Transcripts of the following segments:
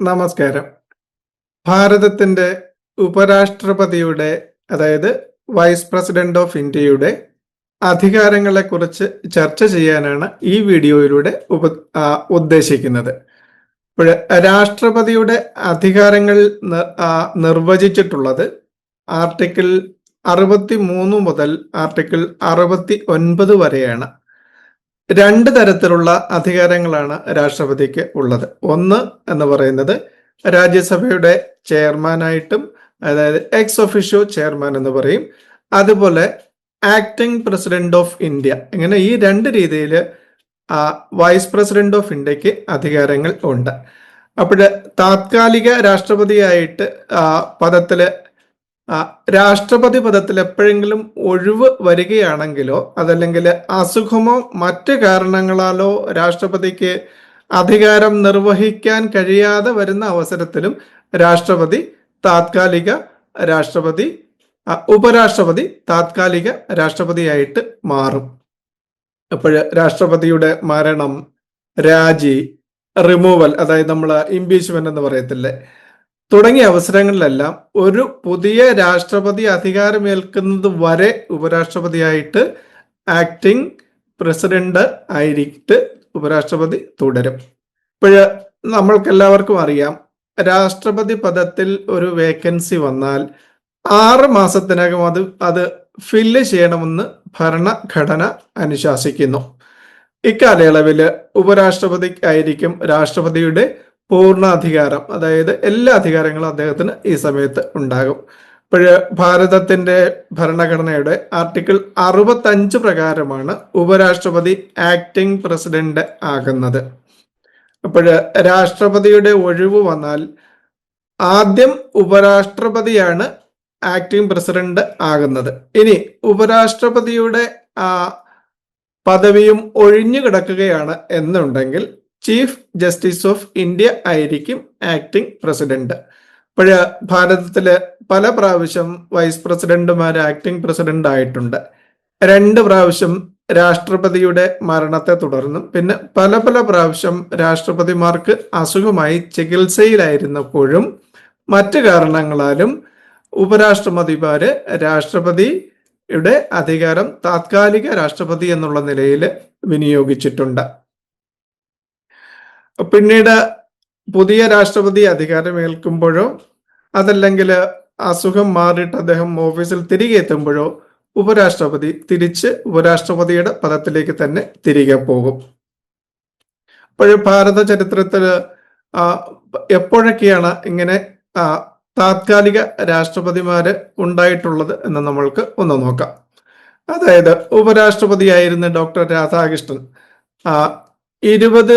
നമസ്കാരം. ഭാരതത്തിന്റെ ഉപരാഷ്ട്രപതിയുടെ അതായത് വൈസ് പ്രസിഡന്റ് ഓഫ് ഇന്ത്യയുടെ അധികാരങ്ങളെ കുറിച്ച് ചർച്ച ചെയ്യാനാണ് ഈ വീഡിയോയിലൂടെ ഉപ ഉദ്ദേശിക്കുന്നത്. ഇപ്പോൾ രാഷ്ട്രപതിയുടെ അധികാരങ്ങൾ നിർവചിച്ചിട്ടുള്ളത് ആർട്ടിക്കിൾ അറുപത്തി മൂന്ന് മുതൽ ആർട്ടിക്കിൾ അറുപത്തി ഒൻപത് വരെയാണ്. രണ്ട് തരത്തിലുള്ള അധികാരങ്ങളാണ് രാഷ്ട്രപതിക്ക് ഉള്ളത്. ഒന്ന് എന്ന് പറയുന്നത് രാജ്യസഭയുടെ ചെയർമാനായിട്ടും അതായത് എക്സ് ഒഫീഷ്യോ ചെയർമാൻ എന്ന് പറയും. അതുപോലെ ആക്ടിംഗ് പ്രസിഡന്റ് ഓഫ് ഇന്ത്യ ഇങ്ങനെ ഈ രണ്ട് രീതിയിൽ വൈസ് പ്രസിഡന്റ് ഓഫ് ഇന്ത്യയ്ക്ക് അധികാരങ്ങൾ ഉണ്ട്. അപ്പോൾ താത്കാലിക രാഷ്ട്രപതിയായിട്ട് ആ, രാഷ്ട്രപതി പദത്തിൽ എപ്പോഴെങ്കിലും ഒഴിവ് വരികയാണെങ്കിലോ അതല്ലെങ്കിൽ അസുഖമോ മറ്റ് കാരണങ്ങളാലോ രാഷ്ട്രപതിക്ക് അധികാരം നിർവഹിക്കാൻ കഴിയാതെ വരുന്ന അവസരത്തിലും രാഷ്ട്രപതി താത്കാലിക രാഷ്ട്രപതി ഉപരാഷ്ട്രപതി താത്കാലിക രാഷ്ട്രപതിയായിട്ട് മാറും. അപ്പോൾ രാഷ്ട്രപതിയുടെ മരണം രാജി റിമൂവൽ അതായത് നമ്മൾ ഇംപീച്ച്മെന്റ് എന്ന് പറയത്തില്ലേ തുടങ്ങിയ അവസരങ്ങളിലെല്ലാം ഒരു പുതിയ രാഷ്ട്രപതി അധികാരമേൽക്കുന്നത് വരെ ഉപരാഷ്ട്രപതിയായിട്ട് ആക്ടിംഗ് പ്രസിഡന്റ് ആയിട്ട് ഉപരാഷ്ട്രപതി തുടരും. ഇപ്പോഴ് നമ്മൾക്കെല്ലാവർക്കും അറിയാം രാഷ്ട്രപതി പദത്തിൽ ഒരു വേക്കൻസി വന്നാൽ ആറ് മാസത്തിനകം അത് അത് ഫില്ല് ചെയ്യണമെന്ന് ഭരണഘടന അനുശാസിക്കുന്നു. ഇക്കാലയളവിൽ ഉപരാഷ്ട്രപതിക്കായിരിക്കും രാഷ്ട്രപതിയുടെ പൂർണ അധികാരം അതായത് എല്ലാ അധികാരങ്ങളും അദ്ദേഹത്തിന് ഈ സമയത്ത് ഉണ്ടാകും. ഇപ്പോഴ് ഭാരതത്തിന്റെ ഭരണഘടനയുടെ ആർട്ടിക്കിൾ അറുപത്തഞ്ച് പ്രകാരമാണ് ഉപരാഷ്ട്രപതി ആക്ടിംഗ് പ്രസിഡന്റ് ആകുന്നത്. അപ്പോഴ് രാഷ്ട്രപതിയുടെ ഒഴിവ് വന്നാൽ ആദ്യം ഉപരാഷ്ട്രപതിയാണ് ആക്ടിംഗ് പ്രസിഡന്റ് ആകുന്നത്. ഇനി ഉപരാഷ്ട്രപതിയുടെ പദവിയും ഒഴിഞ്ഞു കിടക്കുകയാണ് എന്നുണ്ടെങ്കിൽ ചീഫ് ജസ്റ്റിസ് ഓഫ് ഇന്ത്യ ആയിരിക്കും ആക്ടിംഗ് പ്രസിഡന്റ് ഇപ്പോഴ് ഭാരതത്തിൽ പല പ്രാവശ്യം വൈസ് പ്രസിഡന്റുമാർ ആക്ടിംഗ് പ്രസിഡന്റ് ആയിട്ടുണ്ട്. രണ്ട് പ്രാവശ്യം രാഷ്ട്രപതിയുടെ മരണത്തെ തുടർന്നും പിന്നെ പല പല പ്രാവശ്യം രാഷ്ട്രപതിമാർക്ക് അസുഖമായി ചികിത്സയിലായിരുന്നപ്പോഴും മറ്റ് കാരണങ്ങളാലും ഉപരാഷ്ട്രപതിമാര് രാഷ്ട്രപതിയുടെ അധികാരം താത്കാലിക രാഷ്ട്രപതി എന്നുള്ള നിലയിൽ വിനിയോഗിച്ചിട്ടുണ്ട്. പിന്നീട് പുതിയ രാഷ്ട്രപതി അധികാരമേൽക്കുമ്പോഴോ അതല്ലെങ്കിൽ അസുഖം മാറിയിട്ട് അദ്ദേഹം ഓഫീസിൽ തിരികെ എത്തുമ്പോഴോ ഉപരാഷ്ട്രപതി തിരിച്ച് ഉപരാഷ്ട്രപതിയുടെ പദത്തിലേക്ക് തന്നെ തിരികെ പോകും. അപ്പോൾ ഭാരത ചരിത്രത്തിൽ എപ്പോഴൊക്കെയാണ് ഇങ്ങനെ താത്കാലിക രാഷ്ട്രപതിമാര് ഉണ്ടായിട്ടുള്ളത് എന്ന് നമ്മൾക്ക് ഒന്ന് നോക്കാം. അതായത് ഉപരാഷ്ട്രപതിയായിരുന്ന ഡോക്ടർ രാധാകൃഷ്ണൻ ഇരുപത്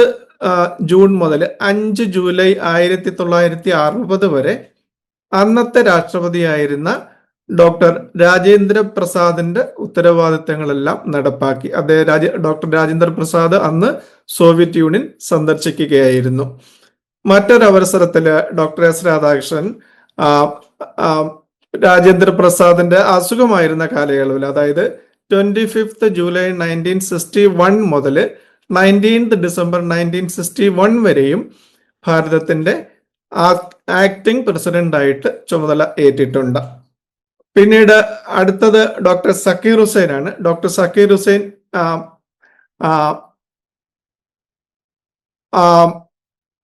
ജൂൺ മുതൽ അഞ്ച് ജൂലൈ ആയിരത്തി തൊള്ളായിരത്തി അറുപത് വരെ അന്നത്തെ രാഷ്ട്രപതിയായിരുന്ന ഡോക്ടർ രാജേന്ദ്ര പ്രസാദിന്റെ ഉത്തരവാദിത്തങ്ങളെല്ലാം നടപ്പാക്കി. അദ്ദേഹം രാജ ഡോക്ടർ രാജേന്ദ്ര പ്രസാദ് അന്ന് സോവിയറ്റ് യൂണിയൻ സന്ദർശിക്കുകയായിരുന്നു. മറ്റൊരവസരത്തിൽ ഡോക്ടർ എസ് രാധാകൃഷ്ണൻ രാജേന്ദ്ര പ്രസാദിന്റെ അസുഖമായിരുന്ന കാലയളവിൽ അതായത് twenty fifth July nineteen sixty one മുതൽ nineteenth December nineteen sixty one വരെയും ഭാരതത്തിന്റെ ആക്ടിംഗ് പ്രസിഡന്റ് ആയിട്ട് ചുമതല ഏറ്റിട്ടുണ്ട്. പിന്നീട് അടുത്തത് ഡോക്ടർ സക്കീർ ഹുസൈൻ ആണ് doctor Zakir Hussain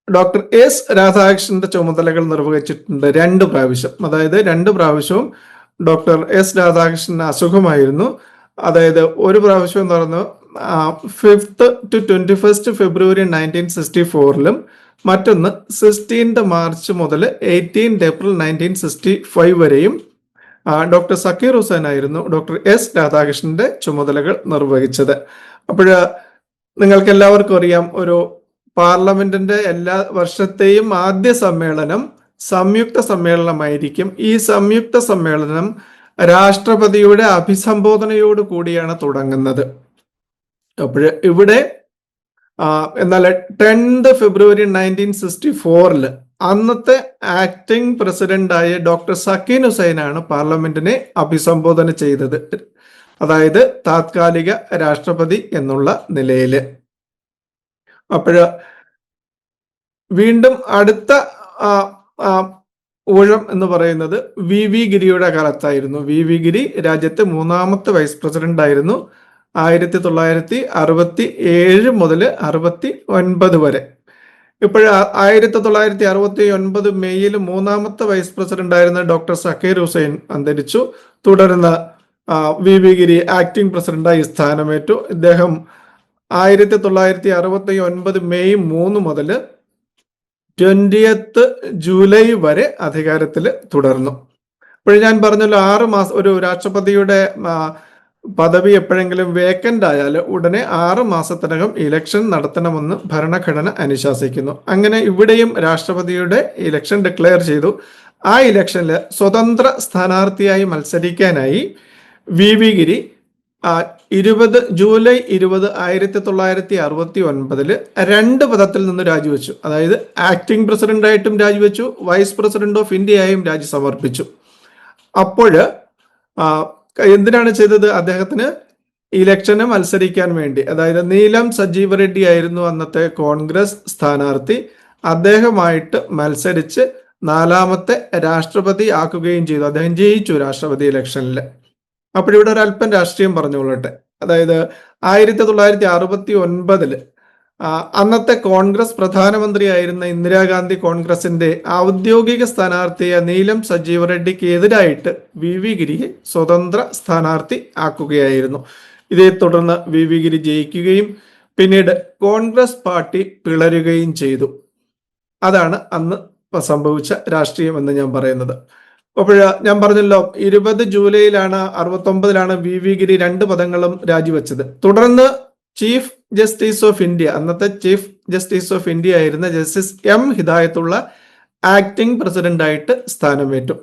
doctor S രാധാകൃഷ്ണന്റെ ചുമതലകൾ നിർവഹിച്ചിട്ടുണ്ട് രണ്ട് പ്രാവശ്യം. അതായത് രണ്ട് പ്രാവശ്യവും ഡോക്ടർ എസ് രാധാകൃഷ്ണന് അസുഖമായിരുന്നു. അതായത് ഒരു പ്രാവശ്യം എന്ന് പറഞ്ഞു fifth to twenty first February nineteen sixty ഫോറിലും മറ്റൊന്ന് സിക്സ്റ്റീൻത് മാർച്ച് മുതൽ eighteenth April nineteen sixty five വരെയും ഡോക്ടർ സക്കീർ ഹുസൈൻ ആയിരുന്നു ഡോക്ടർ എസ് രാധാകൃഷ്ണന്റെ ചുമതലകൾ നിർവഹിച്ചത്. അപ്പോഴ് നിങ്ങൾക്ക് എല്ലാവർക്കും അറിയാം ഒരു പാർലമെന്റിന്റെ എല്ലാ വർഷത്തെയും ആദ്യ സമ്മേളനം സംയുക്ത സമ്മേളനമായിരിക്കും. ഈ സംയുക്ത സമ്മേളനം രാഷ്ട്രപതിയുടെ അഭിസംബോധനയോട് കൂടിയാണ് തുടങ്ങുന്നത്. അപ്പോൾ ഇവിടെ എന്നാൽ ടെൻത് ഫെബ്രുവരി നയന്റീൻ സിക്സ്റ്റി ഫോറിൽ അന്നത്തെ ആക്ടിംഗ് പ്രസിഡന്റായ ഡോക്ടർ സക്കീൻ ഹുസൈനാണ് പാർലമെന്റിനെ അഭിസംബോധന ചെയ്തത്. അതായത് താത്കാലിക രാഷ്ട്രപതി എന്നുള്ള നിലയിൽ അപ്പോഴ് വീണ്ടും അടുത്ത ഊഴം എന്ന് പറയുന്നത് വി വി ഗിരിയുടെ കാലത്തായിരുന്നു. വി വി ഗിരി രാജ്യത്തെ മൂന്നാമത്തെ വൈസ് പ്രസിഡന്റ് ആയിരുന്നു. ആയിരത്തി തൊള്ളായിരത്തി അറുപത്തി ഏഴ് മുതൽ അറുപത്തി ഒൻപത് വരെ. ഇപ്പോൾ ആയിരത്തി തൊള്ളായിരത്തി അറുപത്തി ഒൻപത് മെയ്യിൽ മൂന്നാമത്തെ വൈസ് പ്രസിഡന്റ് ആയിരുന്ന ഡോക്ടർ സക്കീർ ഹുസൈൻ അന്തരിച്ചു. തുടർന്ന് വി. വി. ഗിരി ആക്ടിംഗ് പ്രസിഡന്റായി സ്ഥാനമേറ്റു. ഇദ്ദേഹം ആയിരത്തി തൊള്ളായിരത്തി അറുപത്തി ഒൻപത് മെയ് മൂന്ന് മുതൽ ട്വന്റിയത്ത് ജൂലൈ വരെ അധികാരത്തിൽ തുടർന്നു. അപ്പോൾ ഞാൻ പറഞ്ഞല്ലോ ആറ് മാസം ഒരു രാഷ്ട്രപതിയുടെ പദവി എപ്പോഴെങ്കിലും വേക്കന്റ് ആയാൽ ഉടനെ ആറ് മാസത്തിനകം ഇലക്ഷൻ നടത്തണമെന്ന് ഭരണഘടന അനുശാസിക്കുന്നു. അങ്ങനെ ഇവിടെയും രാഷ്ട്രപതിയുടെ ഇലക്ഷൻ ഡിക്ലെയർ ചെയ്തു. ആ ഇലക്ഷനിൽ സ്വതന്ത്ര സ്ഥാനാർത്ഥിയായി മത്സരിക്കാനായി വി. വി. ഗിരി ഇരുപത് ജൂലൈ ഇരുപത് ആയിരത്തി തൊള്ളായിരത്തി അറുപത്തി ഒൻപതിൽ രണ്ട് പദത്തിൽ നിന്ന് രാജിവെച്ചു. അതായത് ആക്ടിംഗ് പ്രസിഡന്റായിട്ടും രാജിവെച്ചു വൈസ് പ്രസിഡന്റ് ഓഫ് ഇന്ത്യയായും രാജി സമർപ്പിച്ചു. അപ്പോൾ എന്തിനാണ് ചെയ്തത്? അദ്ദേഹത്തിന് ഇലക്ഷന് മത്സരിക്കാൻ വേണ്ടി. അതായത് നീലം സജീവ റെഡ്ഡി ആയിരുന്നു അന്നത്തെ കോൺഗ്രസ് സ്ഥാനാർത്ഥി. അദ്ദേഹമായിട്ട് മത്സരിച്ച് നാലാമത്തെ രാഷ്ട്രപതി ആക്കുകയും ചെയ്തു. അദ്ദേഹം ജയിച്ചു രാഷ്ട്രപതി ഇലക്ഷനിൽ അപ്പോഴിവിടെ ഒരു അല്പം രാഷ്ട്രീയം പറഞ്ഞുകൊള്ളട്ടെ. അതായത് ആയിരത്തി തൊള്ളായിരത്തി അറുപത്തി ഒൻപതിൽ അന്നത്തെ കോൺഗ്രസ് പ്രധാനമന്ത്രിയായിരുന്ന ഇന്ദിരാഗാന്ധി കോൺഗ്രസിന്റെ ഔദ്യോഗിക സ്ഥാനാർത്ഥിയായ നീലം സജീവ റെഡ്ഡിക്ക് എതിരായിട്ട് വി വി ഗിരിയെ സ്വതന്ത്ര സ്ഥാനാർത്ഥി ആക്കുകയായിരുന്നു. ഇതേ തുടർന്ന് വി വി ഗിരി ജയിക്കുകയും പിന്നീട് കോൺഗ്രസ് പാർട്ടി പിളരുകയും ചെയ്തു. അതാണ് അന്ന് സംഭവിച്ച രാഷ്ട്രീയം എന്ന് ഞാൻ പറയുന്നത്. അപ്പോൾ ഞാൻ പറഞ്ഞല്ലോ ഇരുപത് ജൂലൈയിലാണ് അറുപത്തൊമ്പതിലാണ് വി വി ഗിരി രണ്ട് പദങ്ങളും രാജിവെച്ചത്. തുടർന്ന് ചീഫ് ജസ്റ്റിസ് ഓഫ് ഇന്ത്യ അന്നത്തെ ചീഫ് ജസ്റ്റിസ് ഓഫ് ഇന്ത്യ ആയിരുന്ന ജസ്റ്റിസ് എം ഹിദായത്തുള്ള ആക്ടിംഗ് പ്രസിഡന്റായിട്ട് സ്ഥാനമേറ്റു.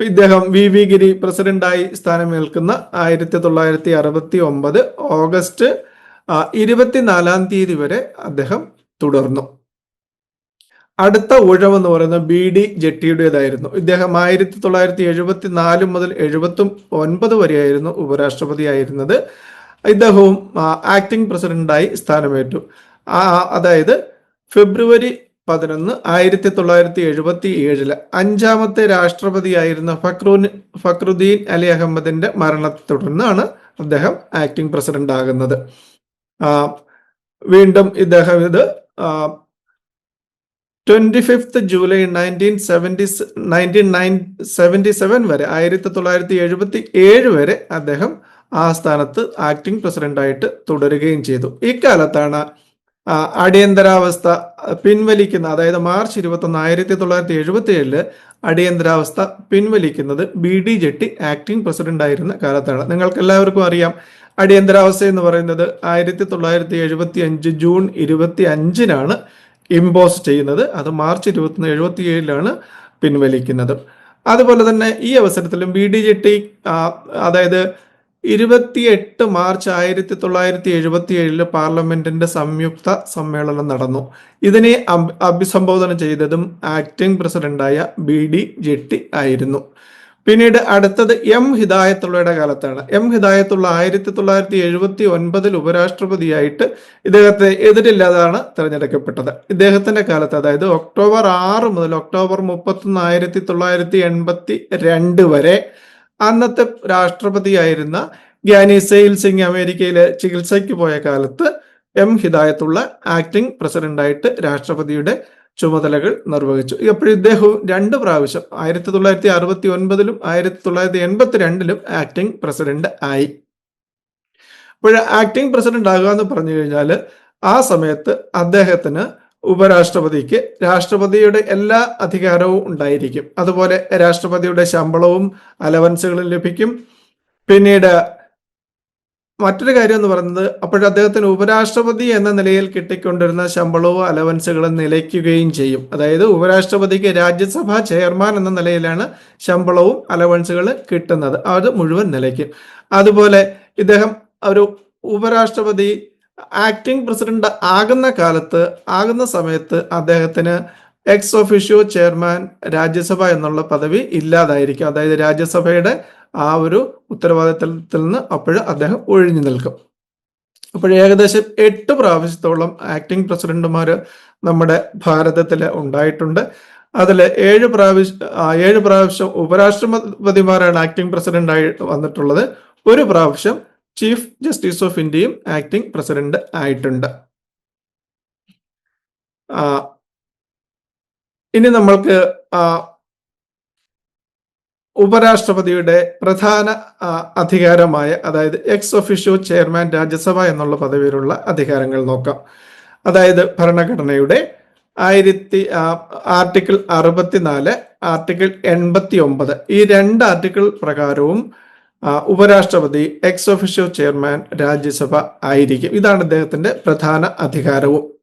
ഇദ്ദേഹം വി. വി. ഗിരി പ്രസിഡന്റായി സ്ഥാനമേൽക്കുന്ന ആയിരത്തി തൊള്ളായിരത്തി അറുപത്തി ഒമ്പത് ഓഗസ്റ്റ് ഇരുപത്തിനാലാം തീയതി വരെ അദ്ദേഹം തുടർന്നു. അടുത്ത ഊഴം എന്ന് പറയുന്നത് ബി. ഡി. ജെട്ടിയുടേതായിരുന്നു. ഇദ്ദേഹം ആയിരത്തി തൊള്ളായിരത്തി എഴുപത്തി നാല് മുതൽ എഴുപത്തി ഒൻപത് വരെയായിരുന്നു ഉപരാഷ്ട്രപതി ആയിരുന്നത് ഇദ്ദേഹവും ആക്ടിംഗ് പ്രസിഡന്റായി സ്ഥാനമേറ്റു. അതായത് ഫെബ്രുവരി പതിനൊന്ന് ആയിരത്തി തൊള്ളായിരത്തി എഴുപത്തി ഏഴിൽ അഞ്ചാമത്തെ രാഷ്ട്രപതിയായിരുന്ന ഫക്രൂൻ ഫക്രുദ്ദീൻ അലി അഹമ്മദിന്റെ മരണത്തെ തുടർന്നാണ് അദ്ദേഹം ആക്ടിംഗ് പ്രസിഡന്റ് ആകുന്നത്. വീണ്ടും ഇദ്ദേഹം ഇത് twenty fifth July nineteen seventy nineteen nine seventy seven വരെ ആയിരത്തി തൊള്ളായിരത്തി എഴുപത്തി ഏഴ് വരെ അദ്ദേഹം ആ സ്ഥാനത്ത് ആക്ടിംഗ് പ്രസിഡന്റായിട്ട് തുടരുകയും ചെയ്തു. ഇക്കാലത്താണ് അടിയന്തരാവസ്ഥ പിൻവലിക്കുന്ന അതായത് മാർച്ച് ഇരുപത്തൊന്ന് ആയിരത്തി തൊള്ളായിരത്തി എഴുപത്തി ഏഴിൽ അടിയന്തരാവസ്ഥ പിൻവലിക്കുന്നത് B D Jatti acting president ആയിരുന്ന കാലത്താണ്. നിങ്ങൾക്ക് എല്ലാവർക്കും അറിയാം അടിയന്തരാവസ്ഥ എന്ന് പറയുന്നത് ആയിരത്തി തൊള്ളായിരത്തി എഴുപത്തി അഞ്ച് ജൂൺ ഇരുപത്തി അഞ്ചിനാണ് ഇമ്പോസ് ചെയ്യുന്നത്. അത് മാർച്ച് ഇരുപത്തി എഴുപത്തി ഏഴിലാണ് പിൻവലിക്കുന്നത്. അതുപോലെ തന്നെ ഈ അവസരത്തിലും ബി ഡി ജെ ടി അതായത് ഇരുപത്തിയെട്ട് മാർച്ച് ആയിരത്തി തൊള്ളായിരത്തി എഴുപത്തി ഏഴിൽ പാർലമെന്റിന്റെ സംയുക്ത സമ്മേളനം നടന്നു. ഇതിനെ അഭി- അഭിസംബോധന ചെയ്തതും ആക്ടിംഗ് പ്രസിഡന്റായ ബി ഡി ജെട്ടി ആയിരുന്നു. പിന്നീട് അടുത്തത് എം ഹിദായത്തുള്ളയുടെ കാലത്താണ്. എം ഹിദായത്തുള്ള ആയിരത്തി തൊള്ളായിരത്തി എഴുപത്തി ഒൻപതിൽ ഉപരാഷ്ട്രപതിയായിട്ട് ഇദ്ദേഹത്തെ എതിരില്ലാതാണ് തിരഞ്ഞെടുക്കപ്പെട്ടത്. ഇദ്ദേഹത്തിന്റെ കാലത്ത് അതായത് ഒക്ടോബർ ആറ് മുതൽ ഒക്ടോബർ മുപ്പത്തൊന്ന് ആയിരത്തി തൊള്ളായിരത്തി എൺപത്തി രണ്ട് വരെ അന്നത്തെ രാഷ്ട്രപതിയായിരുന്ന ഗ്യാനി സെയിൽ സിംഗ് അമേരിക്കയിലെ ചികിത്സയ്ക്ക് പോയ കാലത്ത് എം ഹിദായത്തുള്ള ആക്ടിംഗ് പ്രസിഡന്റായിട്ട് രാഷ്ട്രപതിയുടെ ചുമതലകൾ നിർവഹിച്ചു. അപ്പോൾ ഇദ്ദേഹവും രണ്ട് പ്രാവശ്യം ആയിരത്തി തൊള്ളായിരത്തി അറുപത്തി ഒൻപതിലും ആയിരത്തി തൊള്ളായിരത്തി എൺപത്തി രണ്ടിലും ആക്ടിംഗ് പ്രസിഡന്റ് ആയി. അപ്പോൾ ആക്ടിംഗ് പ്രസിഡന്റ് ആകുക എന്ന് പറഞ്ഞു കഴിഞ്ഞാൽ ആ സമയത്ത് അദ്ദേഹത്തിന് ഉപരാഷ്ട്രപതിക്ക് രാഷ്ട്രപതിയുടെ എല്ലാ അധികാരവും ഉണ്ടായിരിക്കും. അതുപോലെ രാഷ്ട്രപതിയുടെ ശമ്പളവും അലവൻസുകളും ലഭിക്കും. പിന്നീട് മറ്റൊരു കാര്യം എന്ന് പറയുന്നത് അപ്പോൾ അദ്ദേഹത്തിന് ഉപരാഷ്ട്രപതി എന്ന നിലയിൽ കിട്ടിക്കൊണ്ടിരുന്ന ശമ്പളവും അലവൻസുകളും നിലയ്ക്കുകയും ചെയ്യും. അതായത് ഉപരാഷ്ട്രപതിക്ക് രാജ്യസഭാ ചെയർമാൻ എന്ന നിലയിലാണ് ശമ്പളവും അലവൻസുകളും കിട്ടുന്നത്. അത് മുഴുവൻ നിലയ്ക്കും. അതുപോലെ ഇദ്ദേഹം ഒരു ഉപരാഷ്ട്രപതി ആക്ടിംഗ് പ്രസിഡന്റ് ആകുന്ന കാലത്ത് ആകുന്ന സമയത്ത് അദ്ദേഹത്തിന് എക്സ് ഒഫീഷ്യോ ചെയർമാൻ രാജ്യസഭ എന്നുള്ള പദവി ഇല്ലാതായിരിക്കും. അതായത് രാജ്യസഭയുടെ ആ ഒരു ഉത്തരവാദിത്തത്തിൽ നിന്ന് അപ്പോഴും അദ്ദേഹം ഒഴിഞ്ഞു നിൽക്കും. അപ്പോൾ ഏകദേശം എട്ട് പ്രാവശ്യത്തോളം ആക്ടിംഗ് പ്രസിഡന്റുമാർ നമ്മുടെ ഭാരതത്തിൽ ഉണ്ടായിട്ടുണ്ട്. അതിൽ ഏഴ് പ്രാവശ്യം ഏഴ് പ്രാവശ്യം ഉപരാഷ്ട്രപതിമാരാണ് ആക്ടിംഗ് പ്രസിഡന്റ് ആയി വന്നിട്ടുള്ളത്. ഒരു പ്രാവശ്യം ചീഫ് ജസ്റ്റിസ് ഓഫ് ഇന്ത്യയും ആക്ടിംഗ് പ്രസിഡന്റ് ആയിട്ടുണ്ട്. ഇനി നമ്മൾക്ക് ഉപരാഷ്ട്രപതിയുടെ പ്രധാന അധികാരമായ അതായത് എക്സ് ഒഫീഷ്യോ ചെയർമാൻ രാജ്യസഭ എന്നുള്ള പദവിയിലുള്ള അധികാരങ്ങൾ നോക്കാം. അതായത് ഭരണഘടനയുടെ ആയിരത്തി ആർട്ടിക്കിൾ അറുപത്തിനാല് ആർട്ടിക്കിൾ എൺപത്തി ഒമ്പത് ഈ രണ്ട് ആർട്ടിക്കിൾ പ്രകാരവും ഉപരാഷ്ട്രപതി എക്സ് ഒഫീഷ്യോ ചെയർമാൻ രാജ്യസഭ ആയിരിക്കും. ഇതാണ് അദ്ദേഹത്തിന്റെ പ്രധാന അധികാരവും.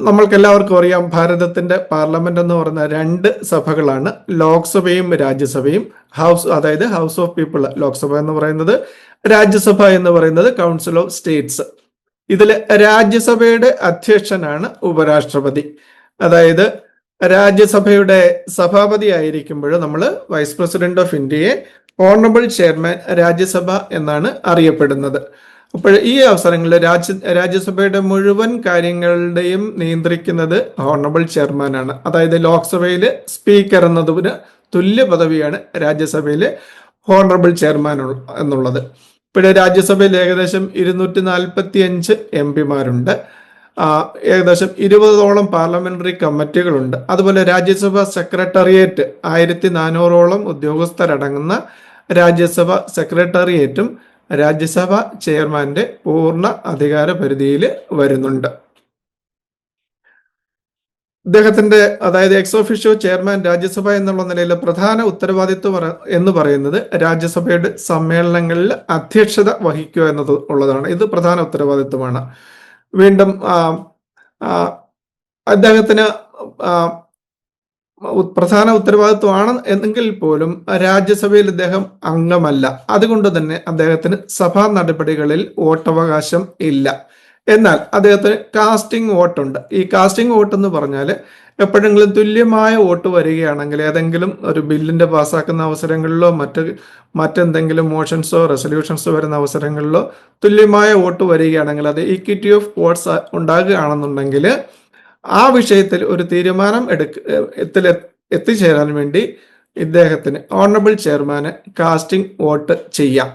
നമ്മൾക്ക് എല്ലാവർക്കും അറിയാം ഭാരതത്തിന്റെ പാർലമെന്റ് എന്ന് പറയുന്ന രണ്ട് സഭകളാണ് ലോക്സഭയും രാജ്യസഭയും ഹൗസ് അതായത് ഹൗസ് ഓഫ് പീപ്പിൾ ലോക്സഭ എന്ന് പറയുന്നത്. രാജ്യസഭ എന്ന് പറയുന്നത് കൗൺസിൽ ഓഫ് സ്റ്റേറ്റ്സ്. ഇതിൽ രാജ്യസഭയുടെ അധ്യക്ഷനാണ് ഉപരാഷ്ട്രപതി. അതായത് രാജ്യസഭയുടെ സഭാപതി ആയിരിക്കുമ്പോൾ നമ്മൾ വൈസ് പ്രസിഡന്റ് ഓഫ് ഇന്ത്യയെ ഓണറബിൾ ചെയർമാൻ രാജ്യസഭ എന്നാണ് അറിയപ്പെടുന്നത്. അപ്പോൾ ഈ അവസരങ്ങളിൽ രാജ്യ രാജ്യസഭയുടെ മുഴുവൻ കാര്യങ്ങളുടെയും നിയന്ത്രിക്കുന്നത് ഓണറബിൾ ചെയർമാനാണ് അതായത് ലോക്സഭയിൽ സ്പീക്കർ എന്നതിന് തുല്യ പദവിയാണ് രാജ്യസഭയിൽ ഹോണറബിൾ ചെയർമാൻ എന്നുള്ളത്. ഇപ്പോൾ രാജ്യസഭയിൽ ഏകദേശം ഇരുന്നൂറ്റി നാൽപ്പത്തി അഞ്ച് എം പിമാരുണ്ട്. ഏകദേശം ഇരുപതോളം പാർലമെന്ററി കമ്മിറ്റികളുണ്ട് അതുപോലെ രാജ്യസഭ സെക്രട്ടേറിയറ്റ് ആയിരത്തി നാനൂറോളം ഉദ്യോഗസ്ഥരടങ്ങുന്ന രാജ്യസഭ സെക്രട്ടേറിയറ്റും രാജ്യസഭ ചെയർമാന്റെ പൂർണ അധികാര പരിധിയിൽ വരുന്നുണ്ട്. അദ്ദേഹത്തിന്റെ അതായത് എക്സ് ചെയർമാൻ രാജ്യസഭ എന്നുള്ള നിലയിലെ പ്രധാന ഉത്തരവാദിത്വം എന്ന് പറയുന്നത് രാജ്യസഭയുടെ സമ്മേളനങ്ങളിൽ അധ്യക്ഷത വഹിക്കുക എന്നത് ഉള്ളതാണ്. ഇത് പ്രധാന ഉത്തരവാദിത്വമാണ്. വീണ്ടും അദ്ദേഹത്തിന് പ്രധാന ഉത്തരവാദിത്വമാണ് എന്നെങ്കിൽ പോലും രാജ്യസഭയിൽ അദ്ദേഹം അംഗമല്ല. അതുകൊണ്ട് തന്നെ അദ്ദേഹത്തിന് സഭാ നടപടികളിൽ വോട്ടവകാശം ഇല്ല. എന്നാൽ അദ്ദേഹത്തിന് കാസ്റ്റിംഗ് വോട്ടുണ്ട്. ഈ കാസ്റ്റിംഗ് വോട്ട് എന്ന് പറഞ്ഞാൽ എപ്പോഴെങ്കിലും തുല്യമായ വോട്ട് വരികയാണെങ്കിൽ ഏതെങ്കിലും ഒരു ബില്ലിന്റെ പാസ്സാക്കുന്ന അവസരങ്ങളിലോ മറ്റ് മറ്റെന്തെങ്കിലും മോഷൻസോ റെസൊല്യൂഷൻസോ വരുന്ന അവസരങ്ങളിലോ തുല്യമായ വോട്ട് വരികയാണെങ്കിൽ അത് ഇക്വിറ്റി ഓഫ് വോട്ട്സ് ഉണ്ടാകുകയാണെന്നുണ്ടെങ്കിൽ ആ വിഷയത്തിൽ ഒരു തീരുമാനം എടുക്ക എത്തിൽ എത്തിച്ചേരാൻ വേണ്ടി ഇദ്ദേഹത്തിന് ഓണറബിൾ ചെയർമാന് കാസ്റ്റിംഗ് വോട്ട് ചെയ്യാം.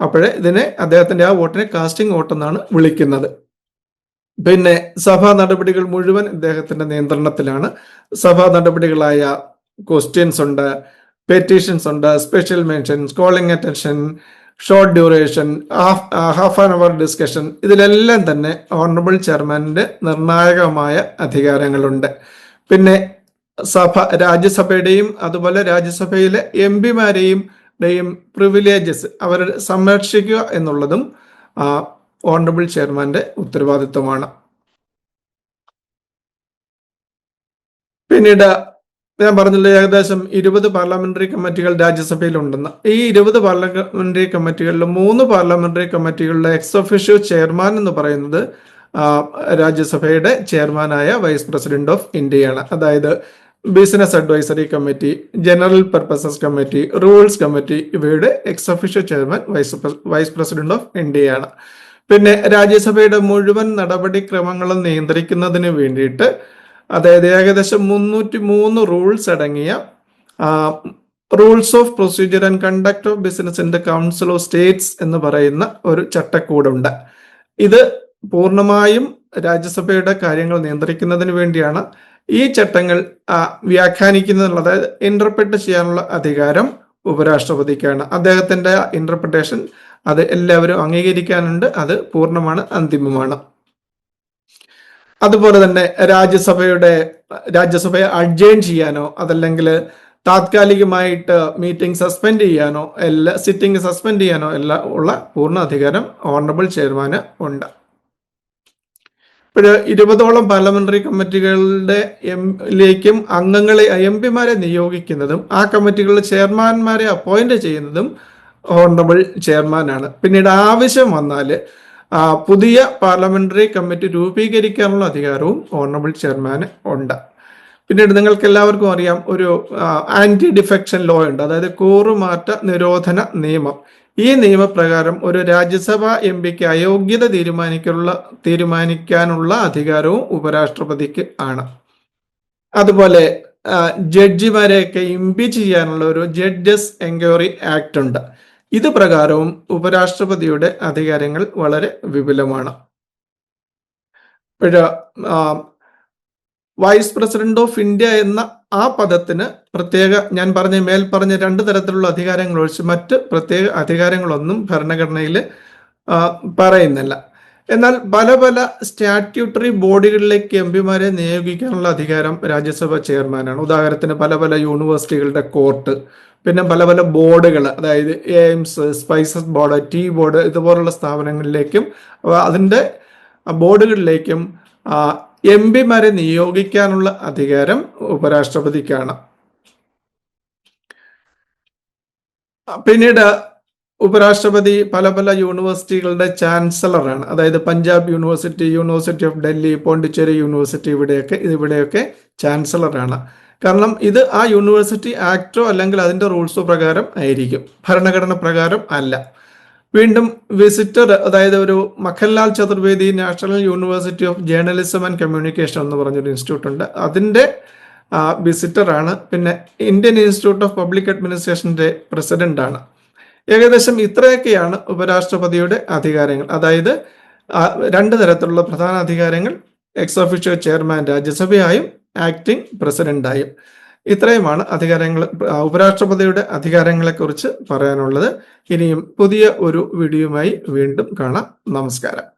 അപ്പോഴേ ഇതിനെ അദ്ദേഹത്തിന്റെ ആ വോട്ടിനെ കാസ്റ്റിംഗ് വോട്ട് എന്നാണ് വിളിക്കുന്നത്. പിന്നെ സഭാ നടപടികൾ മുഴുവൻ ഇദ്ദേഹത്തിന്റെ നിയന്ത്രണത്തിലാണ്. സഭാ നടപടികളായ ക്വസ്റ്റ്യൻസ് ഉണ്ട് പെറ്റീഷൻസ് ഉണ്ട് special mentions calling attention short duration half half an hour discussion ഇതിലെല്ലാം തന്നെ ഓണറബിൾ ചെയർമാന്റെ നിർണായകമായ അധികാരങ്ങളുണ്ട്. പിന്നെ സഭ രാജ്യസഭയുടെയും അതുപോലെ രാജ്യസഭയിലെ എം പിമാരെയും പ്രിവിലേജസ് അവരെ സംരക്ഷിക്കുക എന്നുള്ളതും ഓണറബിൾ ചെയർമാന്റെ ഉത്തരവാദിത്വമാണ്. പിന്നീട് ഞാൻ പറഞ്ഞില്ല ഏകദേശം ഇരുപത് പാർലമെന്ററി കമ്മിറ്റികൾ രാജ്യസഭയിൽ ഉണ്ടെന്ന് ഈ ഇരുപത് പാർലമെന്ററി കമ്മിറ്റികളിൽ മൂന്ന് പാർലമെന്ററി കമ്മിറ്റികളുടെ എക്സ് ഒഫീഷ്യോ ചെയർമാൻ എന്ന് പറയുന്നത് രാജ്യസഭയുടെ ചെയർമാനായ വൈസ് പ്രസിഡന്റ് ഓഫ് ഇന്ത്യയാണ് അതായത് business advisory committee general purposes committee rules committee ഇവയുടെ ex officio chairman vice vice president of ഇന്ത്യയാണ് പിന്നെ രാജ്യസഭയുടെ മുഴുവൻ നടപടിക്രമങ്ങളും നിയന്ത്രിക്കുന്നതിന് വേണ്ടിയിട്ട് അതായത് ഏകദേശം മുന്നൂറ്റി മൂന്ന് റൂൾസ് അടങ്ങിയ rules of procedure and conduct of business in the council of states എന്ന് പറയുന്ന ഒരു ചട്ടക്കൂടുണ്ട്. ഇത് പൂർണമായും രാജ്യസഭയുടെ കാര്യങ്ങൾ നിയന്ത്രിക്കുന്നതിന് വേണ്ടിയാണ് ഈ ചട്ടങ്ങൾ വ്യാഖ്യാനിക്കുന്നതിനുള്ള അതായത് ഇന്റർപ്രറ്റ് ചെയ്യാനുള്ള അധികാരം ഉപരാഷ്ട്രപതിക്കാണ്. അദ്ദേഹത്തിന്റെ ഇന്റർപ്രിട്ടേഷൻ അത് എല്ലാവരും അംഗീകരിക്കാനുണ്ട്. അത് പൂർണമാണ് അന്തിമമാണ്. അതുപോലെ തന്നെ രാജ്യസഭയുടെ രാജ്യസഭയെ അഡ്ജേൺ ചെയ്യാനോ അതല്ലെങ്കിൽ താത്കാലികമായിട്ട് മീറ്റിംഗ് സസ്പെൻഡ് ചെയ്യാനോ എല്ലാ സിറ്റിംഗ് സസ്പെൻഡ് ചെയ്യാനോ എല്ലാം ഉള്ള പൂർണ അധികാരം ഓണറബിൾ ചെയർമാന് ഉണ്ട്. ഇപ്പോൾ ഇരുപതോളം പാർലമെന്ററി കമ്മിറ്റികളുടെ എം ലേക്കും അംഗങ്ങളെ എം പിമാരെ നിയോഗിക്കുന്നതും ആ കമ്മിറ്റികളിലെ ചെയർമാൻമാരെ അപ്പോയിന്റ് ചെയ്യുന്നതും ഓണറബിൾ ചെയർമാനാണ് പിന്നീട് ആവശ്യം വന്നാൽ പുതിയ പാർലമെന്ററി കമ്മിറ്റി രൂപീകരിക്കാനുള്ള അധികാരവും ഓണറബിൾ ചെയർമാന് ഉണ്ട്. പിന്നീട് നിങ്ങൾക്ക് എല്ലാവർക്കും അറിയാം ഒരു ആന്റി ഡിഫെക്ഷൻ ലോ ഉണ്ട്. അതായത് കൂറുമാറ്റ നിരോധന നിയമം. ഈ നിയമപ്രകാരം ഒരു രാജ്യസഭാ എം പിക്ക് അയോഗ്യത തീരുമാനിക്കാനുള്ള തീരുമാനിക്കാനുള്ള അധികാരവും ഉപരാഷ്ട്രപതിക്ക് ആണ്. അതുപോലെ ജഡ്ജിമാരെയൊക്കെ ഇംപീച്ച് ചെയ്യാനുള്ള ഒരു ജഡ്ജസ് എൻക്വയറി ആക്ട് ഉണ്ട്. ഇത് പ്രകാരവും ഉപരാഷ്ട്രപതിയുടെ അധികാരങ്ങൾ വളരെ വിപുലമാണ്. വൈസ് പ്രസിഡന്റ് ഓഫ് ഇന്ത്യ എന്ന ആ പദത്തിന് പ്രത്യേക ഞാൻ പറഞ്ഞ മേൽ പറഞ്ഞ രണ്ട് തരത്തിലുള്ള അധികാരങ്ങൾ ഒഴിച്ച് മറ്റ് പ്രത്യേക അധികാരങ്ങളൊന്നും ഭരണഘടനയിൽ പറയുന്നില്ല. എന്നാൽ പല പല സ്റ്റാറ്റ്യൂട്ടറി ബോഡികളിലേക്ക് എം പിമാരെ നിയോഗിക്കാനുള്ള അധികാരം രാജ്യസഭ ചെയർമാനാണ്. ഉദാഹരണത്തിന് പല പല യൂണിവേഴ്സിറ്റികളുടെ കോർട്ട് പിന്നെ പല പല ബോർഡുകൾ അതായത് AIIMS spices board tea board ഇതുപോലുള്ള സ്ഥാപനങ്ങളിലേക്കും അതിന്റെ ബോർഡുകളിലേക്കും എം പിമാരെ നിയോഗിക്കാനുള്ള അധികാരം ഉപരാഷ്ട്രപതിക്കാണ്. പിന്നീട് ഉപരാഷ്ട്രപതി പല പല യൂണിവേഴ്സിറ്റികളുടെ ചാൻസലറാണ്. അതായത് Punjab university university of Delhi Pondicherry university ഇവിടെയൊക്കെ ഇവിടെയൊക്കെ ചാൻസലറാണ്. കാരണം ഇത് ആ യൂണിവേഴ്സിറ്റി ആക്ടോ അല്ലെങ്കിൽ അതിന്റെ റൂൾസോ പ്രകാരം ആയിരിക്കും. ഭരണഘടന പ്രകാരം അല്ല. വീണ്ടും വിസിറ്റർ അതായത് ഒരു Makhanlal Chaturvedi national university of journalism and communication എന്ന് പറഞ്ഞൊരു ഇൻസ്റ്റിറ്റ്യൂട്ട് ഉണ്ട് അതിന്റെ വിസിറ്ററാണ്. പിന്നെ ഇന്ത്യൻ ഇൻസ്റ്റിറ്റ്യൂട്ട് ഓഫ് പബ്ലിക് അഡ്മിനിസ്ട്രേഷന്റെ പ്രസിഡന്റാണ്. ഏകദേശം ഇത്രയൊക്കെയാണ് ഉപരാഷ്ട്രപതിയുടെ അധികാരങ്ങൾ. അതായത് രണ്ട് തരത്തിലുള്ള പ്രധാന അധികാരങ്ങൾ എക്സ് ഓഫീഷ്യോ ചെയർമാൻ രാജ്യസഭയായും ആക്ടിംഗ് പ്രസിഡന്റായും ഇത്രയുമാണ് അധികാരങ്ങൾ ഉപരാഷ്ട്രപതിയുടെ അധികാരങ്ങളെക്കുറിച്ച് പറയാനുള്ളത്. ഇനിയും പുതിയ ഒരു വീഡിയോയുമായി വീണ്ടും കാണാം. നമസ്കാരം.